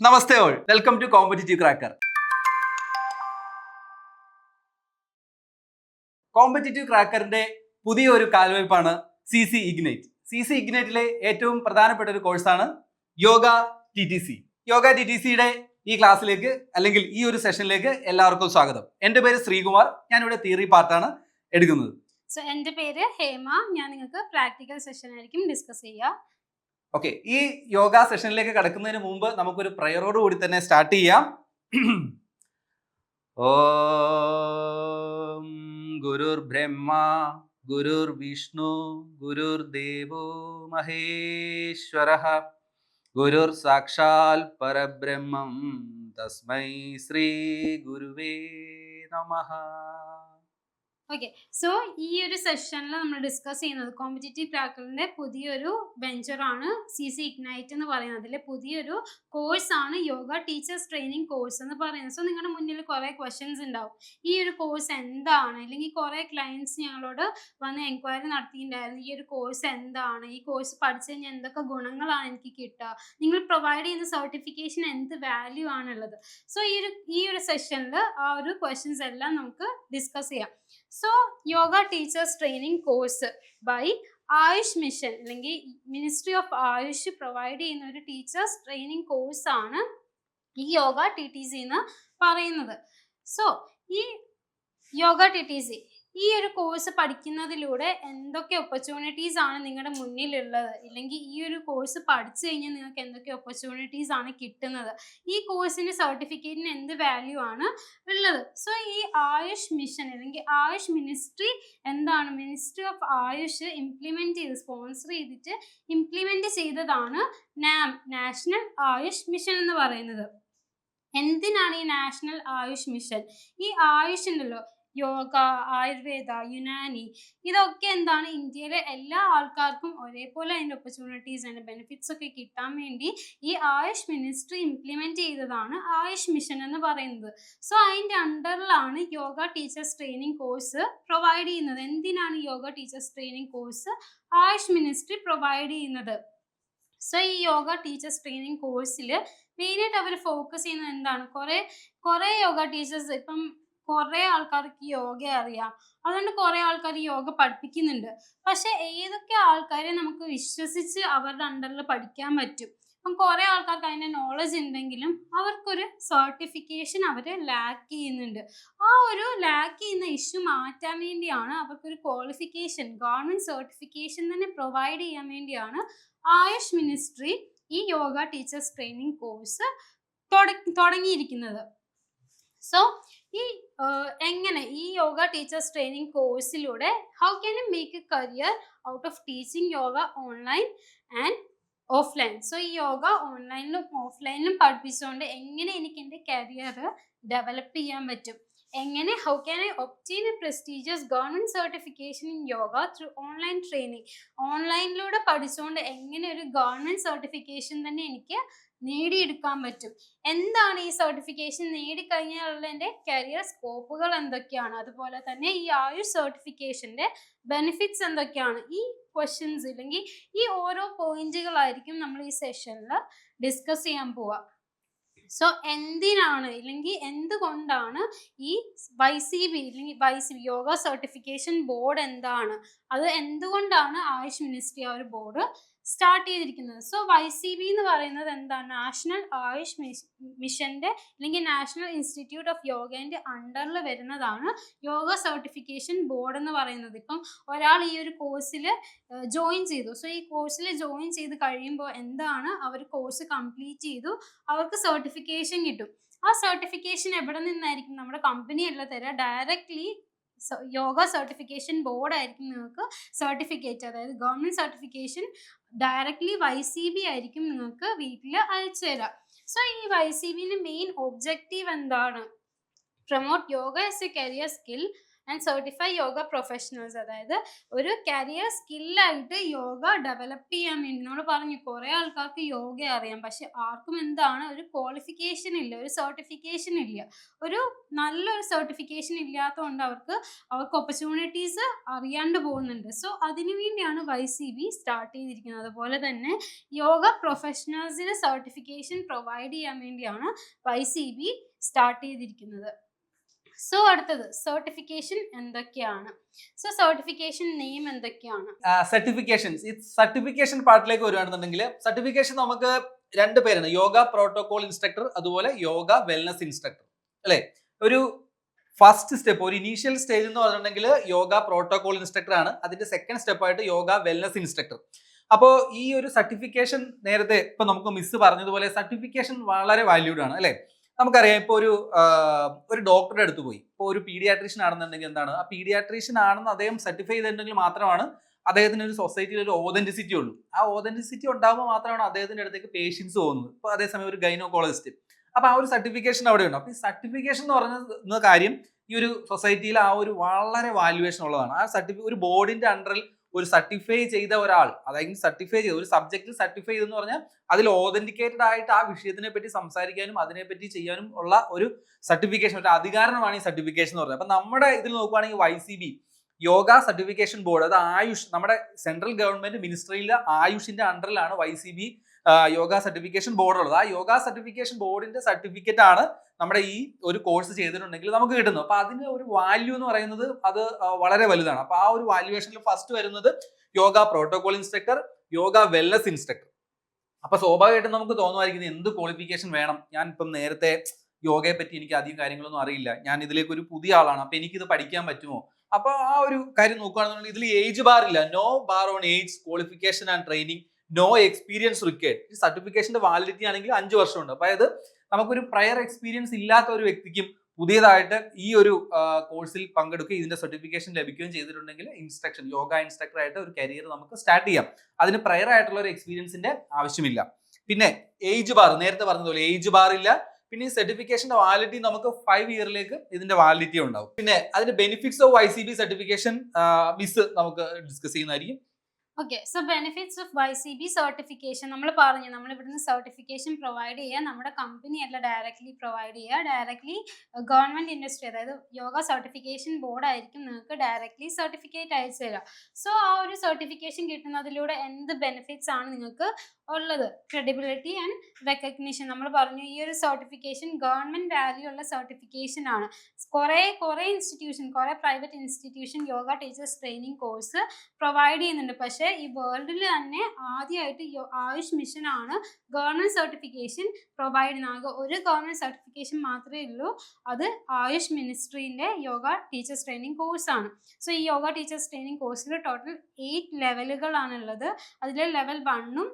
Namaste all. Welcome to competitive cracker competitive ക്രാക്കറിന്റെ പുതിയ ഒരു കാൽവയ്പാണ് C C ignite C C ഇഗ്നൈറ്റിലെ ഏറ്റവും പ്രധാനപ്പെട്ട ഒരു കോഴ്സാണ് yoga T T C yoga T T സിയുടെ ഈ ക്ലാസ്സിലേക്ക് അല്ലെങ്കിൽ ഈ ഒരു സെഷനിലേക്ക് എല്ലാവർക്കും സ്വാഗതം. എന്റെ പേര് ശ്രീകുമാർ. ഞാനിവിടെ തിയറി പാർട്ടാണ് എടുക്കുന്നത്. സോ എന്റെ പേര് ഹേമ. ഞാൻ നിങ്ങൾക്ക് പ്രാക്ടിക്കൽ സെഷൻ ആയിരിക്കും ഡിസ്കസ് ചെയ്യുക ഓക്കെ ഈ യോഗ സെഷനിലേക്ക് കടക്കുന്നതിന് മുമ്പ് നമുക്കൊരു പ്രയറോട് കൂടി തന്നെ സ്റ്റാർട്ട് ചെയ്യാം. ഓം ഗുരുർ ബ്രഹ്മ ഗുരുർ വിഷ്ണു ഗുരുർ ദേവോ മഹേശ്വര ഗുരുർ സാക്ഷാൽ പരബ്രഹ്മം തസ്മൈ ശ്രീ ഗുരുവേ നമഃ. ഓക്കെ സോ ഈ ഒരു സെഷനിൽ നമ്മൾ ഡിസ്കസ് ചെയ്യുന്നത് കോമ്പറ്റേറ്റീവ് ക്രാക്കറിന്റെ പുതിയൊരു വെഞ്ചറാണ് സി സി ഇഗ്നൈറ്റ് എന്ന് പറയുന്നത്. അതിലെ പുതിയൊരു കോഴ്സാണ് യോഗ ടീച്ചേഴ്സ് ട്രെയിനിങ് കോഴ്സ് എന്ന് പറയുന്നത്. സോ നിങ്ങളുടെ മുന്നിൽ കുറേ ക്വസ്റ്റ്യൻസ് ഉണ്ടാവും ഈ ഒരു കോഴ്സ് എന്താണ്? അല്ലെങ്കിൽ കുറേ ക്ലയൻസ് ഞങ്ങളോട് വന്ന് എൻക്വയറി നടത്തിയിട്ടുണ്ടായിരുന്നു. ഈ ഒരു കോഴ്സ് എന്താണ്? ഈ കോഴ്സ് പഠിച്ചു കഴിഞ്ഞാൽ എന്തൊക്കെ ഗുണങ്ങളാണ് എനിക്ക് കിട്ടുക? നിങ്ങൾ പ്രൊവൈഡ് ചെയ്യുന്ന സർട്ടിഫിക്കേഷൻ എന്ത് വാല്യൂ ആണുള്ളത്? സോ ഈ ഒരു ഈ ഒരു സെഷനിൽ ആ ഒരു ക്വസ്റ്റ്യൻസ് എല്ലാം നമുക്ക് ഡിസ്കസ് ചെയ്യാം. So yoga teachers training course by Ayush mission അല്ലെങ്കിൽ മിനിസ്ട്രി ഓഫ് ആയുഷ് പ്രൊവൈഡ് ചെയ്യുന്ന ഒരു ടീച്ചേഴ്സ് ട്രെയിനിങ് ആണ് ഈ യോഗ ടി ടി സി എന്ന് പറയുന്നത്. സോ ഈ യോഗ ടി ടി സി ഈ ഒരു കോഴ്സ് പഠിക്കുന്നതിലൂടെ എന്തൊക്കെ ഓപ്പർച്യൂണിറ്റീസ് ആണ് നിങ്ങളുടെ മുന്നിലുള്ളത്? ഇല്ലെങ്കിൽ ഈ ഒരു കോഴ്സ് പഠിച്ചു കഴിഞ്ഞാൽ നിങ്ങൾക്ക് എന്തൊക്കെ ഓപ്പർച്യൂണിറ്റീസ് ആണ് കിട്ടുന്നത്? ഈ കോഴ്സിന്റെ സർട്ടിഫിക്കറ്റിന് എന്ത് വാല്യൂ ആണ് ഉള്ളത്? സോ ഈ ആയുഷ് മിഷൻ അല്ലെങ്കിൽ ആയുഷ് മിനിസ്ട്രി എന്താണ്? മിനിസ്ട്രി ഓഫ് ആയുഷ് ഇംപ്ലിമെന്റ് ചെയ്ത് സ്പോൺസർ ചെയ്തിട്ട് ഇംപ്ലിമെന്റ് ചെയ്തതാണ് നാം നാഷണൽ ആയുഷ് മിഷൻ എന്ന് പറയുന്നത്. എന്തിനാണ് ഈ നാഷണൽ ആയുഷ് മിഷൻ ഈ ആയുഷ് ഉണ്ടല്ലോ യോഗ ആയുർവേദ യുനാനി ഇതൊക്കെ എന്താണ് ഇന്ത്യയിലെ എല്ലാ ആൾക്കാർക്കും ഒരേപോലെ അതിന്റെ ഓപ്പർച്യൂണിറ്റീസ് അതിന്റെ ബെനിഫിറ്റ്സ് ഒക്കെ കിട്ടാൻ വേണ്ടി ഈ ആയുഷ് മിനിസ്ട്രി ഇംപ്ലിമെന്റ് ചെയ്തതാണ് ആയുഷ് മിഷൻ എന്ന് പറയുന്നത്. സോ അതിന്റെ അണ്ടറിലാണ് yoga teachers training course provide ചെയ്യുന്നത്. എന്തിനാണ് yoga teachers training course Ayush ministry provide ചെയ്യുന്നത്? സോ ഈ യോഗ ടീച്ചേഴ്സ് ട്രെയിനിങ് കോഴ്സിൽ മെയിനായിട്ട് അവർ ഫോക്കസ് ചെയ്യുന്നത് എന്താണ്? കുറേ കുറേ യോഗ ടീച്ചേഴ്സ് ഇപ്പം കുറേ ആൾക്കാർക്ക് യോഗ അറിയാം. അതുകൊണ്ട് കുറേ ആൾക്കാർ യോഗ പഠിപ്പിക്കുന്നുണ്ട്. പക്ഷെ ഏതൊക്കെ ആൾക്കാരെ നമുക്ക് വിശ്വസിച്ച് അവരുടെ അണ്ടറിൽ പഠിക്കാൻ പറ്റും? അപ്പം കുറേ ആൾക്കാർക്ക് അതിന്റെ നോളജ് ഉണ്ടെങ്കിലും അവർക്കൊരു സർട്ടിഫിക്കേഷൻ അവർ ലാക്ക് ചെയ്യുന്നുണ്ട്. ആ ഒരു ലാക്ക് ചെയ്യുന്ന ഇഷ്യൂ മാറ്റാൻ വേണ്ടിയാണ് അവർക്കൊരു ക്വാളിഫിക്കേഷൻ ഗവൺമെന്റ് സർട്ടിഫിക്കേഷൻ തന്നെ പ്രൊവൈഡ് ചെയ്യാൻ വേണ്ടിയാണ് ആയുഷ് മിനിസ്ട്രി ഈ യോഗ ടീച്ചേഴ്സ് ട്രെയിനിങ് കോഴ്സ് തുടങ്ങിയിരിക്കുന്നത്. സോ ഈ എങ്ങനെ ഈ yoga teachers training കോഴ്സിലൂടെ how can you make a career out of teaching yoga online and offline so ഈ യോഗ ഓൺലൈനിലും ഓഫ്ലൈനിലും പഠിപ്പിച്ചുകൊണ്ട് എങ്ങനെ എനിക്ക് എന്റെ കരിയർ ഡെവലപ്പ് ചെയ്യാൻ പറ്റും? എങ്ങനെ how can I obtain a prestigious government certification in yoga through online training ഓൺലൈനിലൂടെ പഠിച്ചുകൊണ്ട് എങ്ങനെ ഒരു ഗവൺമെന്റ് സർട്ടിഫിക്കേഷൻ തന്നെ എനിക്ക് നേടിയെടുക്കാൻ പറ്റും. എന്താണ് ഈ സർട്ടിഫിക്കേഷൻ നേടിക്കഴിഞ്ഞാലുള്ള എന്റെ കരിയർ സ്കോപ്പുകൾ എന്തൊക്കെയാണ്? അതുപോലെ തന്നെ ഈ ആയുഷ് സർട്ടിഫിക്കേഷന്റെ ബെനിഫിറ്റ്സ് എന്തൊക്കെയാണ്? ഈ ക്വസ്റ്റ്യൻസ് ഇല്ലെങ്കിൽ ഈ ഓരോ പോയിന്റുകളായിരിക്കും നമ്മൾ ഈ സെഷനിൽ ഡിസ്കസ് ചെയ്യാൻ പോവുക. സോ എന്തിനാണ് ഇല്ലെങ്കിൽ എന്തുകൊണ്ടാണ് ഈ വൈ സി ബി ഇല്ലെങ്കിൽ Y C B yoga certification board എന്താണ്? അത് എന്തുകൊണ്ടാണ് ആയുഷ് മിനിസ്ട്രി ആ ഒരു ബോർഡ് സ്റ്റാർട്ട് ചെയ്തിരിക്കുന്നത്. സോ വൈ സി ബി എന്ന് പറയുന്നത് എന്താണ്? നാഷണൽ ആയുഷ് മിഷന്റെ അല്ലെങ്കിൽ നാഷണൽ ഇൻസ്റ്റിറ്റ്യൂട്ട് ഓഫ് യോഗേന്റെ അണ്ടറിൽ വരുന്നതാണ് യോഗ സർട്ടിഫിക്കേഷൻ ബോർഡ് എന്ന് പറയുന്നത്. ഇപ്പം ഒരാൾ ഈ ഒരു കോഴ്സിൽ ജോയിൻ ചെയ്തു. സോ ഈ കോഴ്സിൽ ജോയിൻ ചെയ്ത് കഴിയുമ്പോൾ എന്താണ്? അവർ കോഴ്സ് കംപ്ലീറ്റ് ചെയ്തു. അവർക്ക് സർട്ടിഫിക്കേഷൻ കിട്ടും. ആ സർട്ടിഫിക്കേഷൻ എവിടെ നിന്നായിരിക്കും? നമ്മുടെ കമ്പനി അല്ല തരാം. ഡയറക്റ്റ്ലി യോഗ സർട്ടിഫിക്കേഷൻ ബോർഡ് ആയിരിക്കും നിങ്ങൾക്ക് സർട്ടിഫിക്കറ്റ് അതായത് government certification directly Y C B ആയിരിക്കും നിങ്ങൾക്ക് വീട്ടിൽ അയച്ചു തരാം. സോ ഈ വൈ സി ബിന്റെ മെയിൻ ഒബ്ജക്റ്റീവ് എന്താണ്? Promote yoga as a career skill and certify yoga professionals അതായത് ഒരു കരിയർ സ്കില്ലായിട്ട് യോഗ ഡെവലപ്പ് ചെയ്യാൻ വേണ്ടി നമ്മൾ പറഞ്ഞു. കുറേ ആൾക്കാർക്ക് യോഗ അറിയാം. പക്ഷെ ആർക്കും എന്താണ്? ഒരു ക്വാളിഫിക്കേഷൻ ഇല്ല. ഒരു സർട്ടിഫിക്കേഷൻ ഇല്ല. ഒരു നല്ലൊരു സർട്ടിഫിക്കേഷൻ ഇല്ലാത്തതുകൊണ്ട് അവർക്ക് അവർക്ക് ഓപ്പർച്യൂണിറ്റീസ് അറിയാണ്ട് പോകുന്നുണ്ട്. സോ അതിനു വേണ്ടിയാണ് വൈ സി ബി സ്റ്റാർട്ട് ചെയ്തിരിക്കുന്നത്. അതുപോലെ തന്നെ യോഗ പ്രൊഫഷണൽസിന് സർട്ടിഫിക്കേഷൻ പ്രൊവൈഡ് ചെയ്യാൻ വേണ്ടിയാണ് വൈ സി ബി സ്റ്റാർട്ട് ചെയ്തിരിക്കുന്നത്. സോ അടുത്തത് സർട്ടിഫിക്കേഷൻ എന്തൊക്കെയാണ്? സോ സർട്ടിഫിക്കേഷൻ നെയിം എന്തൊക്കെയാണ്? സർട്ടിഫിക്കേഷൻസ് ഈ സർട്ടിഫിക്കേഷൻ പാർട്ടിലേക്ക് വരുവാണെന്നുണ്ടെങ്കിൽ സർട്ടിഫിക്കേഷൻ നമുക്ക് രണ്ട് പേരാണ്. യോഗ പ്രോട്ടോകോൾ ഇൻസ്ട്രക്ടർ അതുപോലെ യോഗ വെൽനസ് ഇൻസ്ട്രക്ടർ അല്ലെ? ഒരു ഫസ്റ്റ് സ്റ്റെപ്പ് ഒരു ഇനീഷ്യൽ സ്റ്റേജ് എന്ന് പറഞ്ഞിട്ടുണ്ടെങ്കിൽ യോഗ പ്രോട്ടോകോൾ ഇൻസ്ട്രക്ടർ ആണ്. അതിന്റെ സെക്കൻഡ് സ്റ്റെപ്പ് ആയിട്ട് യോഗ വെൽനസ് ഇൻസ്ട്രക്ടർ അപ്പോൾ ഈ ഒരു സർട്ടിഫിക്കേഷൻ നേരത്തെ ഇപ്പൊ നമുക്ക് മിസ് പറഞ്ഞതുപോലെ സർട്ടിഫിക്കേഷൻ വളരെ വാല്യൂഡ് ആണ് അല്ലെ? നമുക്കറിയാം ഇപ്പോൾ ഒരു ഒരു ഡോക്ടറുടെ അടുത്ത് പോയി. ഇപ്പോൾ ഒരു പീഡിയാട്രീഷ്യൻ ആണെന്നുണ്ടെങ്കിൽ എന്താണ്? ആ പീഡിയാട്രീഷ്യൻ ആണെന്ന് അദ്ദേഹം സർട്ടിഫൈ ചെയ്തിട്ടുണ്ടെങ്കിൽ മാത്രമാണ് അദ്ദേഹത്തിന് ഒരു സൊസൈറ്റിയിൽ ഒരു ഓതന്റിസിറ്റി ഉള്ളൂ. ആ ഓതന്റിസിറ്റി ഉണ്ടാകുമ്പോൾ മാത്രമാണ് അദ്ദേഹത്തിന്റെ അടുത്തേക്ക് പേഷ്യൻസ് പോകുന്നത്. ഇപ്പോൾ അതേസമയം ഒരു ഗൈനോക്കോളജിസ്റ്റ് അപ്പോൾ ആ ഒരു സർട്ടിഫിക്കേഷൻ അവിടെ ഉണ്ട് അപ്പോൾ ഈ സർട്ടിഫിക്കേഷൻ എന്ന് പറയുന്ന കാര്യം ഈ ഒരു സൊസൈറ്റിയിൽ ആ ഒരു വളരെ വാല്യുവേഷൻ ഉള്ളതാണ്. ആ സർട്ടിഫിക്കറ്റ് ഒരു ബോർഡിന്റെ അണ്ടറിൽ ഒരു സർട്ടിഫൈ ചെയ്ത ഒരാൾ അതായത് സർട്ടിഫൈ ചെയ്ത ഒരു സബ്ജക്റ്റ് സർട്ടിഫൈ ചെയ്തെന്ന് പറഞ്ഞാൽ അതിൽ ഓതന്റിക്കേറ്റഡ് ആയിട്ട് ആ വിഷയത്തിനെ പറ്റി സംസാരിക്കാനും അതിനെപ്പറ്റി ചെയ്യാനും ഉള്ള ഒരു സർട്ടിഫിക്കേഷൻ ഒരു അധികാരമാണ് ഈ സർട്ടിഫിക്കേഷൻ എന്ന് പറഞ്ഞത്. അപ്പൊ നമ്മുടെ ഇതിൽ നോക്കുവാണെങ്കിൽ Y C B yoga certification board അത് ആയുഷ് നമ്മുടെ സെൻട്രൽ ഗവൺമെന്റ് മിനിസ്ട്രിയിലെ ആയുഷിന്റെ അണ്ടറിലാണ് Y C B yoga certification board ഉള്ളത് ആ യോഗ സർട്ടിഫിക്കേഷൻ ബോർഡിന്റെ സർട്ടിഫിക്കറ്റ് ആണ് നമ്മുടെ ഈ ഒരു കോഴ്സ് ചെയ്തിട്ടുണ്ടെങ്കിൽ നമുക്ക് കിട്ടുന്നത്. അപ്പൊ അതിന് ഒരു വാല്യൂ എന്ന് പറയുന്നത് അത് വളരെ വലുതാണ്. അപ്പൊ ആ ഒരു വാല്യുവേഷനിൽ ഫസ്റ്റ് വരുന്നത് yoga protocol instructor yoga wellness instructor അപ്പൊ സ്വാഭാവികമായിട്ടും നമുക്ക് തോന്നുമായിരിക്കും എന്ത് ക്വാളിഫിക്കേഷൻ വേണം? ഞാൻ ഇപ്പം നേരത്തെ യോഗയെ പറ്റി എനിക്ക് അധികം കാര്യങ്ങളൊന്നും അറിയില്ല. ഞാൻ ഇതിലേക്ക് ഒരു പുതിയ ആളാണ്. അപ്പൊ എനിക്കിത് പഠിക്കാൻ പറ്റുമോ? അപ്പൊ ആ ഒരു കാര്യം നോക്കുകയാണെന്നുണ്ടെങ്കിൽ ഇതിൽ ഏജ് ബാർ ഇല്ല. No bar on age qualification and training no experience required ഈ സർട്ടിഫിക്കേഷന്റെ വാലിഡിറ്റി ആണെങ്കിൽ അഞ്ച് വർഷമുണ്ട്. അതായത് നമുക്കൊരു പ്രയർ എക്സ്പീരിയൻസ് ഇല്ലാത്ത ഒരു വ്യക്തിക്കും പുതിയതായിട്ട് ഈ ഒരു കോഴ്സിൽ പങ്കെടുക്കുകയും ഇതിന്റെ സർട്ടിഫിക്കേഷൻ ലഭിക്കുകയും ചെയ്തിട്ടുണ്ടെങ്കിൽ ഇൻസ്ട്രക്ഷൻ യോഗ ഇൻസ്ട്രക്ടർ ആയിട്ട് ഒരു കരിയർ നമുക്ക് സ്റ്റാർട്ട് ചെയ്യാം. അതിന് പ്രയർ ആയിട്ടുള്ള ഒരു എക്സ്പീരിയൻസിന്റെ ആവശ്യമില്ല. പിന്നെ ഏജ് ബാർ നേരത്തെ പറഞ്ഞതുപോലെ ഏജ് ബാർ ഇല്ല. പിന്നെ ഈ സർട്ടിഫിക്കേഷന്റെ വാലിഡിറ്റി നമുക്ക് ഫൈവ് ഇയറിലേക്ക് ഇതിന്റെ വാലിഡിറ്റി ഉണ്ടാവും. പിന്നെ അതിന്റെ benefits of I C B certification miss നമുക്ക് ഡിസ്കസ് ചെയ്യുന്നതായിരിക്കും. Okay so benefits of Y C B certification നമ്മൾ പറഞ്ഞു നമ്മൾ ഇവിടുന്ന് സർട്ടിഫിക്കേഷൻ പ്രൊവൈഡ് ചെയ്യുക നമ്മുടെ കമ്പനി അല്ല ഡയറക്റ്റ്ലി പ്രൊവൈഡ് ചെയ്യുക ഡയറക്റ്റ്ലി ഗവൺമെന്റ് ഇൻഡസ്ട്രി അതായത് യോഗ സർട്ടിഫിക്കേഷൻ ബോർഡ് ആയിരിക്കും നിങ്ങൾക്ക് ഡയറക്റ്റ്ലി സർട്ടിഫിക്കറ്റ് അയച്ചു തരിക സോ ആ ഒരു സർട്ടിഫിക്കേഷൻ കിട്ടുന്നതിലൂടെ എന്ത് ബെനിഫിറ്റ്സ് ആണ് നിങ്ങൾക്ക് ഉള്ളത്. ക്രെഡിബിലിറ്റി ആൻഡ് റെക്കഗ്നിഷൻ നമ്മൾ പറഞ്ഞു ഈ ഒരു സർട്ടിഫിക്കേഷൻ ഗവൺമെന്റ് വാല്യൂ ഉള്ള സർട്ടിഫിക്കേഷൻ ആണ്. കുറേ കുറേ ഇൻസ്റ്റിറ്റ്യൂഷൻ കുറേ private institution yoga teachers training course provide ചെയ്യുന്നുണ്ട്. പക്ഷേ ഈ വേൾഡിൽ തന്നെ ആദ്യമായിട്ട് ആയുഷ് മിഷൻ ആണ് ഗവൺമെന്റ് സർട്ടിഫിക്കേഷൻ പ്രൊവൈഡ് ചെയ്യുന്നത്. ഒരു ഗവൺമെന്റ് സർട്ടിഫിക്കേഷൻ മാത്രമേ ഉള്ളൂ. അത് ആയുഷ് മിനിസ്ട്രീന്റെ യോഗ ടീച്ചേഴ്സ് ട്രെയിനിങ് കോഴ്സാണ് സോ ഈ യോഗ ടീച്ചേഴ്സ് ട്രെയിനിങ് കോഴ്സിൽ ടോട്ടൽ എയ്റ്റ് ലെവലുകളാണുള്ളത് അതിൽ ലെവൽ വണ്ണും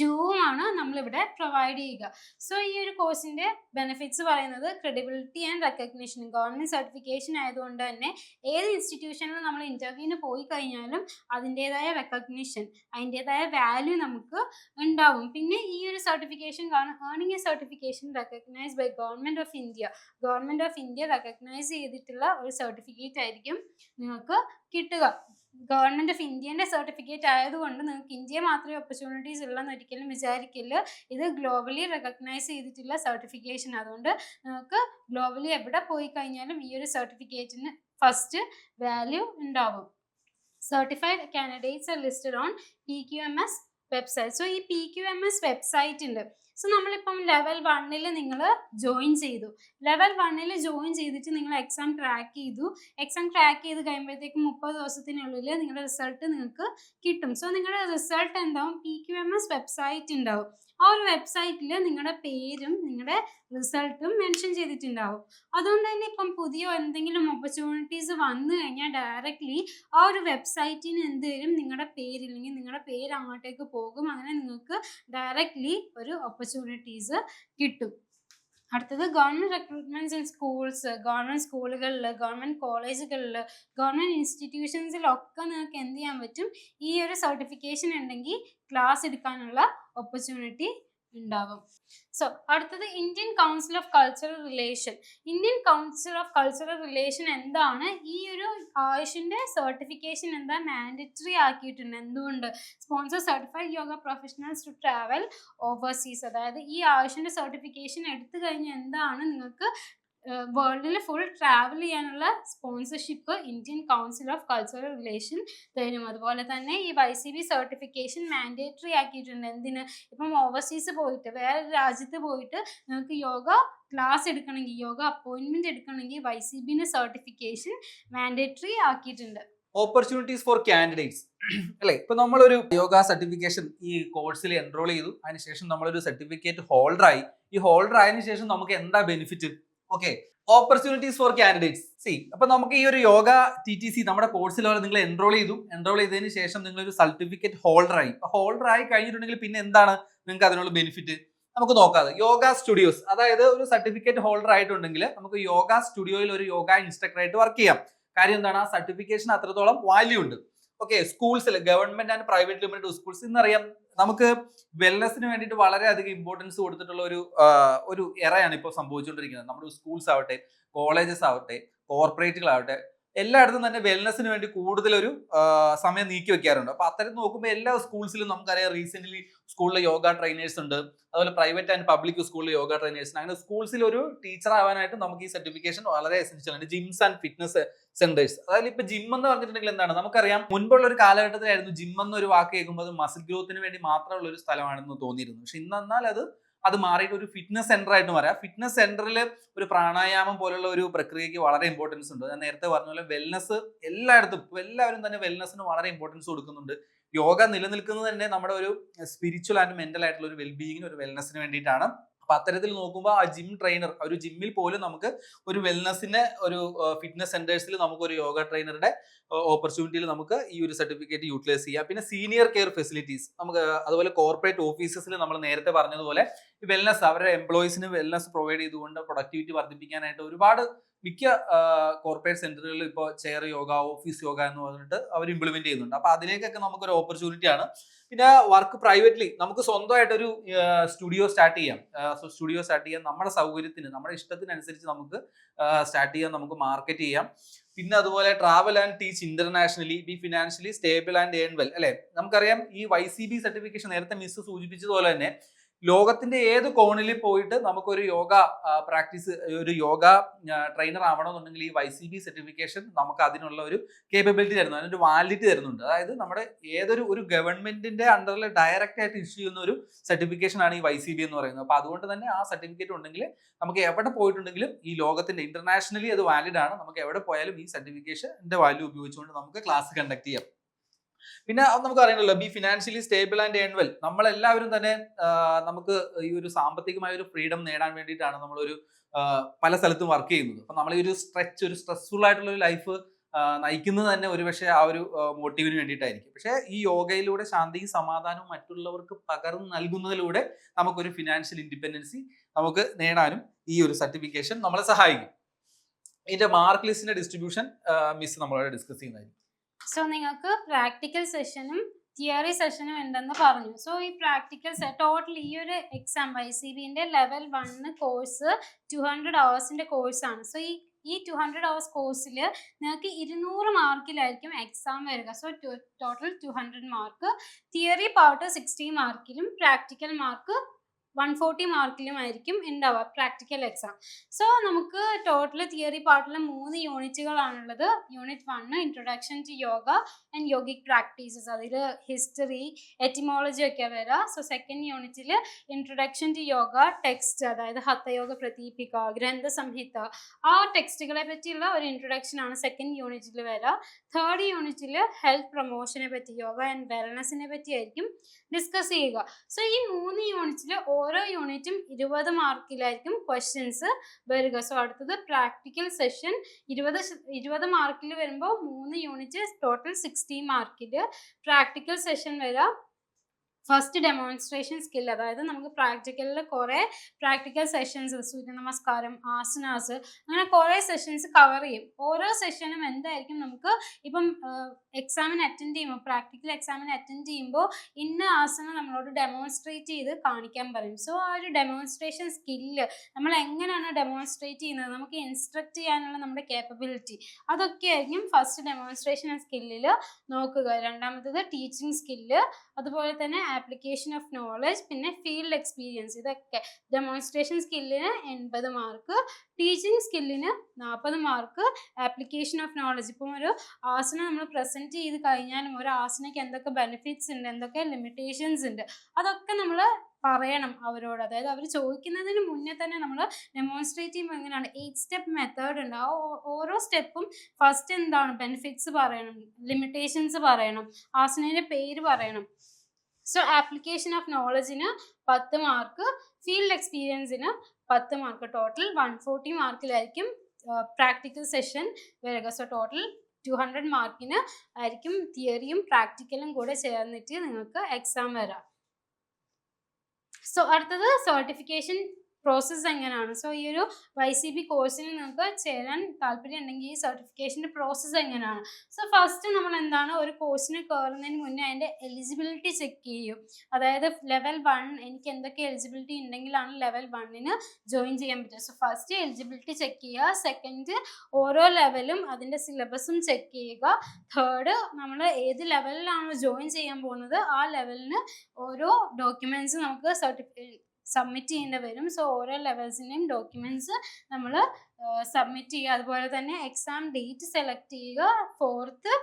ടൂവും ആണ് നമ്മളിവിടെ പ്രൊവൈഡ് ചെയ്യുക. സോ ഈ ഒരു കോഴ്സിന്റെ ബെനിഫിറ്റ്സ് പറയുന്നത് credibility and recognition government certification ആയതുകൊണ്ട് തന്നെ ഏത് ഇൻസ്റ്റിറ്റ്യൂഷനിൽ നമ്മൾ ഇന്റർവ്യൂവിന് പോയി കഴിഞ്ഞാലും അതിന്റേതായ റെക്കഗ്നിഷൻ അതിന്റേതായ വാല്യൂ നമുക്ക് ഉണ്ടാവും. പിന്നെ ഈ ഒരു സർട്ടിഫിക്കേഷൻ കാരണം earning a certification recognise by government of India government of India recognise ചെയ്തിട്ടുള്ള ഒരു സർട്ടിഫിക്കറ്റ് ആയിരിക്കും നിങ്ങൾക്ക് കിട്ടുക. ഗവൺമെന്റ് ഓഫ് ഇന്ത്യന്റെ സർട്ടിഫിക്കറ്റ് ആയതുകൊണ്ട് നിങ്ങൾക്ക് ഇന്ത്യയെ മാത്രമേ ഓപ്പർച്യൂണിറ്റീസ് ഉള്ളെന്ന് ഒരിക്കലും വിചാരിക്കില്ല. ഇത് ഗ്ലോബലി റെക്കഗ്നൈസ് ചെയ്തിട്ടുള്ള സർട്ടിഫിക്കേഷൻ അതുകൊണ്ട് നിങ്ങൾക്ക് ഗ്ലോബലി എവിടെ പോയി കഴിഞ്ഞാലും ഈ ഒരു സർട്ടിഫിക്കറ്റിന് ഫസ്റ്റ് വാല്യൂ ഉണ്ടാവും. Certified candidates are listed on P Q M S website so ഈ P Q M S website ഉണ്ട്. സോ നമ്മളിപ്പം ലെവൽ വണ്ണിൽ നിങ്ങൾ ജോയിൻ ചെയ്തു. ലെവൽ വണ്ണിൽ ജോയിൻ ചെയ്തിട്ട് നിങ്ങൾ എക്സാം ട്രാക്ക് ചെയ്തു. എക്സാം ട്രാക്ക് ചെയ്ത് കഴിയുമ്പോഴത്തേക്കും മുപ്പത് ദിവസത്തിനുള്ളിൽ നിങ്ങളുടെ റിസൾട്ട് നിങ്ങൾക്ക് കിട്ടും. സോ നിങ്ങളുടെ റിസൾട്ട് എന്താവും? P Q M S website ഉണ്ടാവും. ആ ഒരു വെബ്സൈറ്റിൽ നിങ്ങളുടെ പേരും നിങ്ങളുടെ റിസൾട്ടും മെൻഷൻ ചെയ്തിട്ടുണ്ടാവും. അതുകൊണ്ട് തന്നെ ഇപ്പം പുതിയ എന്തെങ്കിലും ഓപ്പർച്യൂണിറ്റീസ് വന്നു കഴിഞ്ഞാൽ ഡയറക്റ്റ്ലി ആ ഒരു വെബ്സൈറ്റിന് എന്ത് വരും നിങ്ങളുടെ പേരില്ലെങ്കിൽ നിങ്ങളുടെ പേര് അങ്ങോട്ടേക്ക് പോകും. അങ്ങനെ നിങ്ങൾക്ക് ഡയറക്റ്റ്ലി ഒരു ഓപ്പർച്യൂണിറ്റീസ് കിട്ടും. അടുത്തത് government recruitments in schools government സ്കൂളുകളിൽ ഗവൺമെന്റ് കോളേജുകളിൽ ഗവൺമെന്റ് ഇൻസ്റ്റിറ്റ്യൂഷൻസിലൊക്കെ നിങ്ങൾക്ക് എന്ത് ചെയ്യാൻ പറ്റും? ഈ ഒരു സർട്ടിഫിക്കേഷൻ ഉണ്ടെങ്കിൽ ക്ലാസ് എടുക്കാനുള്ള ഓപ്പർച്യൂണിറ്റി ഉണ്ടാവും സോ അടുത്തത് Indian council of cultural relation Indian council of cultural relation എന്താണ്? ഈ ഒരു ആയുഷിന്റെ സർട്ടിഫിക്കേഷൻ എന്താ? മാൻഡറ്ററി ആക്കിയിട്ടുണ്ട്. എന്തുകൊണ്ട്? Sponsor certified yoga professionals to travel overseas അതായത് ഈ ആയുഷിന്റെ സർട്ടിഫിക്കേഷൻ എടുത്തു കഴിഞ്ഞാൽ എന്താണ് നിങ്ങൾക്ക് വേൾഡിൽ ഫുൾ ട്രാവൽ ചെയ്യാനുള്ള sponsorship Indian council of cultural relation തരും. അതുപോലെ തന്നെ ഈ Y C B certification mandatory ആക്കിയിട്ടുണ്ട്. എന്തിന്? ഇപ്പം ഓവർസീസ് പോയിട്ട് വേറെ രാജ്യത്ത് പോയിട്ട് നിങ്ങൾക്ക് യോഗ ക്ലാസ് എടുക്കണമെങ്കിൽ യോഗ അപ്പോയിൻമെന്റ് എടുക്കണമെങ്കിൽ വൈ സി ബിന് സർട്ടിഫിക്കേഷൻ മാൻഡേറ്ററി ആക്കിയിട്ടുണ്ട്. ഓപ്പർച്യൂണിറ്റീസ് ഫോർ കാൻഡിഡേറ്റ്സ് അല്ലേ? ഇപ്പൊ നമ്മളൊരു യോഗ സർട്ടിഫിക്കേഷൻ ഈ കോഴ്സിൽ എൻറോൾ ചെയ്തു. അതിനുശേഷം നമ്മളൊരു സർട്ടിഫിക്കറ്റ് ഹോൾഡർ ആയി. ഈ ഹോൾഡർ ആയതിനു ശേഷം നമുക്ക് എന്താ benefit okay opportunities for candidates see അപ്പൊ നമുക്ക് ഈ ഒരു യോഗ ടി ടി സി നമ്മുടെ കോഴ്സിൽ നിങ്ങൾ എൻറോൾ ചെയ്തു. എൻറോൾ ചെയ്തതിന് ശേഷം നിങ്ങൾ ഒരു സർട്ടിഫിക്കറ്റ് ഹോൾഡർ ആയി ഹോൾഡർ ആയി കഴിഞ്ഞിട്ടുണ്ടെങ്കിൽ പിന്നെ എന്താണ് നിങ്ങൾക്ക് അതിനുള്ള ബെനിഫിറ്റ് നമുക്ക് നോക്കാം യോഗ സ്റ്റുഡിയോസ് അതായത് ഒരു സർട്ടിഫിക്കറ്റ് ഹോൾഡർ ആയിട്ടുണ്ടെങ്കിൽ നമുക്ക് യോഗ സ്റ്റുഡിയോയിൽ ഒരു യോഗ ഇൻസ്ട്രക്ടർ ആയിട്ട് വർക്ക് ചെയ്യാം. കാര്യം എന്താണ്? ആ സർട്ടിഫിക്കേഷൻ അത്രത്തോളം വാല്യൂ ഉണ്ട്. Okay സ്കൂൾസിൽ government and private limited schools ഇന്നറിയാം നമുക്ക് വെൽനെസ്സിന് വേണ്ടിയിട്ട് വളരെയധികം ഇമ്പോർട്ടൻസ് കൊടുത്തിട്ടുള്ള ഒരു ഒരു എറയാണ് ഇപ്പോൾ സംഭവിച്ചുകൊണ്ടിരിക്കുന്നത്. നമ്മുടെ സ്കൂൾസ് ആവട്ടെ കോളേജസ് ആവട്ടെ കോർപ്പറേറ്റുകളാവട്ടെ എല്ലായിടത്തും തന്നെ വെൽനെസ്സിന് വേണ്ടി കൂടുതലൊരു സമയം നീക്കി വെക്കാറുണ്ട്. അപ്പൊ അത്തരം നോക്കുമ്പോൾ എല്ലാ സ്കൂൾസിലും നമുക്കറിയാം റീസെന്റ് സ്കൂളിൽ യോഗ ട്രെയിനേഴ്സ് ഉണ്ട്. അതുപോലെ പ്രൈവറ്റ് ആൻഡ് പബ്ലിക് സ്കൂളിൽ യോഗ ട്രെയിനേഴ്സ് അങ്ങനെ സ്കൂൾസിൽ ഒരു ടീച്ചർ ആവാനായിട്ട് നമുക്ക് ഈ സർട്ടിഫിക്കേഷൻ വളരെ എസെൻഷ്യൽ ആണ്. ജിംസ് ആൻഡ് ഫിറ്റ്നസ് സെന്റേഴ്സ് അതായത് ഇപ്പൊ ജിം എന്ന് പറഞ്ഞിട്ടുണ്ടെങ്കിൽ എന്താണ്? നമുക്കറിയാം മുൻപുള്ള ഒരു കാലഘട്ടത്തിലായിരുന്നു ജിം എന്നൊരു വാക്ക് കേൾക്കുമ്പോൾ മസിൽ ഗ്രോത്തിന് വേണ്ടി മാത്രമുള്ള ഒരു സ്ഥലമാണെന്ന് തോന്നിയിരുന്നു പക്ഷെ ഇന്നെന്നാൽ അത് അത് മാറിയിട്ട് ഒരു ഫിറ്റ്നസ് സെന്റർ ആയിട്ട് മാറാം. ഫിറ്റ്നസ് സെന്ററിൽ ഒരു പ്രാണായാമം പോലുള്ള ഒരു പ്രക്രിയയ്ക്ക് വളരെ ഇമ്പോർട്ടൻസ് ഉണ്ട്. ഞാൻ നേരത്തെ പറഞ്ഞ പോലെ വെൽനസ് എല്ലായിടത്തും എല്ലാവരും തന്നെ വെൽനസ്സിന് വളരെ ഇമ്പോർട്ടൻസ് കൊടുക്കുന്നുണ്ട്. യോഗ നിലനിൽക്കുന്നത് തന്നെ നമ്മുടെ ഒരു സ്പിരിച്വൽ ആൻഡ് മെന്റൽ ആയിട്ടുള്ള ഒരു വെൽബീയിങ്ങിന് ഒരു വെൽനസിന് വേണ്ടിയിട്ടാണ്. അപ്പൊ അത്തരത്തിൽ നോക്കുമ്പോൾ ആ ജിം ട്രെയിനർ ഒരു ജിമ്മിൽ പോലും നമുക്ക് ഒരു വെൽനസിന്റെ ഒരു ഫിറ്റ്നസ് സെന്റേഴ്സിൽ നമുക്ക് ഒരു യോഗ ട്രെയിനറുടെ ഓപ്പർച്യൂണിറ്റിയിൽ നമുക്ക് ഈ ഒരു സർട്ടിഫിക്കറ്റ് യൂട്ടിലൈസ് ചെയ്യാം. പിന്നെ സീനിയർ കെയർ ഫെസിലിറ്റീസ് നമുക്ക് അതുപോലെ കോർപ്പറേറ്റ് ഓഫീസസിൽ നമ്മൾ നേരത്തെ പറഞ്ഞതുപോലെ വെൽനസ് അവരുടെ എംപ്ലോയീസിന് വെൽനസ് പ്രൊവൈഡ് ചെയ്തുകൊണ്ട് പ്രൊഡക്ടിവിറ്റി വർദ്ധിപ്പിക്കാനായിട്ട് ഒരുപാട് മിക്ക കോർപ്പറേറ്റ് സെന്ററുകളിൽ ഇപ്പോൾ ചെയർ യോഗ ഓഫീസ് യോഗ എന്ന് പറഞ്ഞിട്ട് അവർ ഇംപ്ലിമെന്റ് ചെയ്യുന്നുണ്ട്. അപ്പൊ അതിലേക്കൊക്കെ നമുക്കൊരു ഓപ്പർച്യൂണിറ്റി ആണ്. പിന്നെ വർക്ക് പ്രൈവറ്റ്ലി നമുക്ക് സ്വന്തമായിട്ടൊരു സ്റ്റുഡിയോ സ്റ്റാർട്ട് ചെയ്യാം. സ്റ്റുഡിയോ സ്റ്റാർട്ട് ചെയ്യാം നമ്മുടെ സൗകര്യത്തിന് നമ്മുടെ ഇഷ്ടത്തിനനുസരിച്ച് നമുക്ക് സ്റ്റാർട്ട് ചെയ്യാം നമുക്ക് മാർക്കറ്റ് ചെയ്യാം. പിന്നെ അതുപോലെ travel and teach internationally be financially stable and earn well അല്ലെ? നമുക്കറിയാം ഈ വൈ സി ബി സർട്ടിഫിക്കേഷൻ നേരത്തെ മിസ് സൂചിപ്പിച്ചതുപോലെ തന്നെ ലോകത്തിന്റെ ഏത് കോണിൽ പോയിട്ട് നമുക്കൊരു യോഗ പ്രാക്ടീസ് ഒരു യോഗ ട്രെയിനർ ആവണമെന്നുണ്ടെങ്കിൽ ഈ വൈ സി ബി സർട്ടിഫിക്കേഷൻ നമുക്ക് അതിനുള്ള ഒരു കേപ്പബിലിറ്റി തരുന്നു. അതിനൊരു വാലിഡിറ്റി തരുന്നുണ്ട്. അതായത് നമ്മുടെ ഏതൊരു ഒരു ഗവൺമെന്റിന്റെ അണ്ടറിൽ ഡയറക്റ്റ് ആയിട്ട് ഇഷ്യൂ ചെയ്യുന്ന ഒരു സർട്ടിഫിക്കേഷൻ ആണ് ഈ വൈ സി ബി എന്ന് പറയുന്നത്. അപ്പൊ അതുകൊണ്ട് തന്നെ ആ സർട്ടിഫിക്കറ്റ് ഉണ്ടെങ്കിൽ നമുക്ക് എവിടെ പോയിട്ടുണ്ടെങ്കിലും ഈ ലോകത്തിന്റെ ഇന്റർനാഷണലി അത് വാലിഡ് ആണ്. നമുക്ക് എവിടെ പോയാലും ഈ സർട്ടിഫിക്കേഷന്റെ വാല്യൂ ഉപയോഗിച്ചുകൊണ്ട് നമുക്ക് ക്ലാസ് കണ്ടക്ട് ചെയ്യാം. പിന്നെ നമുക്ക് അറിയണല്ലോ be financially stable and earn well നമ്മളെല്ലാവരും തന്നെ നമുക്ക് ഈ ഒരു സാമ്പത്തികമായ ഒരു ഫ്രീഡം നേടാൻ വേണ്ടിയിട്ടാണ് നമ്മളൊരു പല സ്ഥലത്തും വർക്ക് ചെയ്യുന്നത്. അപ്പൊ നമ്മൾ ഈ ഒരു സ്ട്രെച്ച് ഒരു സ്ട്രെസ്ഫുൾ ആയിട്ടുള്ള ഒരു ലൈഫ് നയിക്കുന്നത് തന്നെ ഒരുപക്ഷെ ആ ഒരു മോട്ടീവിന് വേണ്ടിയിട്ടായിരിക്കും. പക്ഷേ ഈ യോഗയിലൂടെ ശാന്തിയും സമാധാനവും മറ്റുള്ളവർക്ക് പകർന്നു നൽകുന്നതിലൂടെ നമുക്കൊരു ഫിനാൻഷ്യൽ ഇൻഡിപെൻഡൻസി നമുക്ക് നേടാനും ഈ ഒരു സർട്ടിഫിക്കേഷൻ നമ്മളെ സഹായിക്കും. ഇതിന്റെ മാർക്ക് ലിസ്റ്റിന്റെ ഡിസ്ട്രിബ്യൂഷൻ മിസ് നമ്മളോട് ഡിസ്കസ് ചെയ്യുന്നതായിരിക്കും. സോ നിങ്ങൾക്ക് പ്രാക്ടിക്കൽ സെഷനും തിയറി സെഷനും ഉണ്ടെന്ന് പറഞ്ഞു. സോ ഈ പ്രാക്ടിക്കൽ ടോട്ടൽ ഈ ഒരു exam Y C ബിന്റെ level one course two hundred അവേഴ്സിന്റെ കോഴ്സാണ് സോ ഈ ഈ ടു ഹൺഡ്രഡ് അവേഴ്സ് കോഴ്സിൽ നിങ്ങൾക്ക് ഇരുന്നൂറ് മാർക്കിലായിരിക്കും എക്സാം വരിക. So total two hundred mark theory part sixty മാർക്കിലും practical mark one forty മാർക്കിലും ആയിരിക്കും ഉണ്ടാവുക പ്രാക്ടിക്കൽ എക്സാം സോ നമുക്ക് ടോട്ടൽ തിയറി പാർട്ടിൽ മൂന്ന് യൂണിറ്റുകളാണുള്ളത് unit one introduction to yoga and yogic practices അതിൽ ഹിസ്റ്ററി എറ്റിമോളജി ഒക്കെ വരാം. സോ സെക്കൻഡ് യൂണിറ്റിൽ ഇൻട്രൊഡക്ഷൻ ടു യോഗ ടെക്സ്റ്റ് അതായത് ഹത്തയോഗ പ്രദീപിക ഗ്രന്ഥസംഹിത. ആ ടെക്സ്റ്റുകളെ പറ്റിയുള്ള ഒരു ഇൻട്രൊഡക്ഷൻ ആണ് സെക്കൻഡ് യൂണിറ്റിൽ വരിക തേർഡ് യൂണിറ്റിൽ ഹെൽത്ത് പ്രൊമോഷനെ പറ്റി യോഗ ആൻഡ് വെൽനസിനെ പറ്റിയായിരിക്കും ഡിസ്കസ് ചെയ്യുക. സോ ഈ മൂന്ന് യൂണിറ്റിൽ ഓരോ യൂണിറ്റും ഇരുപത് മാർക്കിലായിരിക്കും ക്വസ്റ്റ്യൻസ് വരിക. സോ അടുത്തത് പ്രാക്ടിക്കൽ സെഷൻ ഇരുപത് ഇരുപത് മാർക്കിൽ വരുമ്പോൾ മൂന്ന് യൂണിറ്റ് ടോട്ടൽ സിക്സ്റ്റി മാർക്കിൽ പ്രാക്ടിക്കൽ സെഷൻ വരാം. ഫസ്റ്റ് ഡെമോൺസ്ട്രേഷൻ സ്കിൽ അതായത് നമുക്ക് പ്രാക്ടിക്കലിൽ കുറേ പ്രാക്ടിക്കൽ സെഷൻസ് സൂര്യ നമസ്കാരം ആസനാസ് അങ്ങനെ കുറേ സെഷൻസ് കവർ ചെയ്യും. ഓരോ സെഷനും എന്തായിരിക്കും നമുക്ക് ഇപ്പം എക്സാമിന് അറ്റൻഡ് ചെയ്യുമ്പോൾ പ്രാക്ടിക്കൽ എക്സാമിന് അറ്റൻഡ് ചെയ്യുമ്പോൾ ഇന്ന ആസനം നമ്മളോട് ഡെമോൺസ്ട്രേറ്റ് ചെയ്ത് കാണിക്കാൻ പറയും. സോ ആ ഒരു ഡെമോൺസ്ട്രേഷൻ സ്കില്ല് നമ്മൾ എങ്ങനെയാണ് ഡെമോൺസ്ട്രേറ്റ് ചെയ്യുന്നത്? നമുക്ക് ഇൻസ്ട്രക്ട് ചെയ്യാനുള്ള നമ്മുടെ കേപ്പബിലിറ്റി അതൊക്കെ ആയിരിക്കും ഫസ്റ്റ് ഡെമോൺസ്ട്രേഷൻ സ്കില്ലിൽ നോക്കുക. രണ്ടാമത്തത് ടീച്ചിങ് സ്കില്ല് അതുപോലെ തന്നെ ആപ്ലിക്കേഷൻ ഓഫ് നോളജ് പിന്നെ ഫീൽഡ് എക്സ്പീരിയൻസ് ഇതൊക്കെ. ഡെമോൺസ്ട്രേഷൻ സ്കില്ലിന് എൺപത് മാർക്ക് ടീച്ചിങ് സ്കില്ലിന് നാൽപ്പത് മാർക്ക് ആപ്ലിക്കേഷൻ ഓഫ് നോളജ് ഇപ്പം ഒരു ആസന നമ്മൾ പ്രസന്റ് ചെയ്ത് കഴിഞ്ഞാലും ഒരു ആസനയ്ക്ക് എന്തൊക്കെ ബെനിഫിറ്റ്സ് ഉണ്ട് എന്തൊക്കെ ലിമിറ്റേഷൻസ് ഉണ്ട് അതൊക്കെ നമ്മൾ പറയണം അവരോട്. അതായത് അവർ ചോദിക്കുന്നതിന് മുന്നേ തന്നെ നമ്മൾ ഡെമോൺസ്ട്രേറ്റ് ചെയ്യുമ്പോൾ എങ്ങനെയാണ്? എയ്റ്റ് സ്റ്റെപ്പ് മെത്തേഡ് ഉണ്ട്. ആ ഓരോ സ്റ്റെപ്പും ഫസ്റ്റ് എന്താണ്? ബെനിഫിറ്റ്സ് പറയണം ലിമിറ്റേഷൻസ് പറയണം ആസനയുടെ പേര് പറയണം. സോ ആപ്ലിക്കേഷൻ ഓഫ് നോളജിന് പത്ത് മാർക്ക് ഫീൽഡ് എക്സ്പീരിയൻസിന് പത്ത് മാർക്ക് ടോട്ടൽ വൺ ഫോർട്ടി മാർക്കിലായിരിക്കും പ്രാക്ടിക്കൽ സെഷൻ വരിക. സോ ടോട്ടൽ ടു ഹൺഡ്രഡ് മാർക്കിന് ആയിരിക്കും തിയറിയും പ്രാക്ടിക്കലും കൂടെ ചേർന്നിട്ട് നിങ്ങൾക്ക് എക്സാം വരാം. സോ അടുത്തത് സർട്ടിഫിക്കേഷൻ പ്രോസസ്സ് എങ്ങനെയാണ്? സോ ഈ ഒരു വൈ സി ബി കോഴ്സിന് നിങ്ങൾക്ക് ചേരാൻ താല്പര്യം ഉണ്ടെങ്കിൽ ഈ സർട്ടിഫിക്കേഷന്റെ പ്രോസസ്സ് എങ്ങനെയാണ്? സോ ഫസ്റ്റ് നമ്മൾ എന്താണ് ഒരു കോഴ്സിന് കയറുന്നതിന് മുന്നേ അതിന്റെ എലിജിബിലിറ്റി ചെക്ക് ചെയ്യും. അതായത് ലെവൽ വൺ എനിക്ക് എന്തൊക്കെ എലിജിബിലിറ്റി ഉണ്ടെങ്കിലാണ് ലെവൽ വണ്ണിന് ജോയിൻ ചെയ്യാൻ പറ്റുക. സോ ഫസ്റ്റ് എലിജിബിലിറ്റി ചെക്ക് ചെയ്യുക. സെക്കൻഡ് ഓരോ ലെവലും അതിന്റെ സിലബസും ചെക്ക് ചെയ്യുക. തേർഡ് നമ്മൾ ഏത് ലെവലിലാണ് ജോയിൻ ചെയ്യാൻ പോകുന്നത്? ആ ലെവലിന് ഓരോ ഡോക്യുമെന്റ്സ് നമുക്ക് സർട്ടിഫി സബ്മിറ്റ് ചെയ്യേണ്ടി വരും. സോ ഓരോ ലെവൽസിന്റെയും ഡോക്യുമെന്റ്സ് നമ്മൾ സബ്മിറ്റ് ചെയ്യുക. അതുപോലെ തന്നെ എക്സാം ഡേറ്റ് സെലക്ട് ചെയ്യുക. ഫോർത്ത്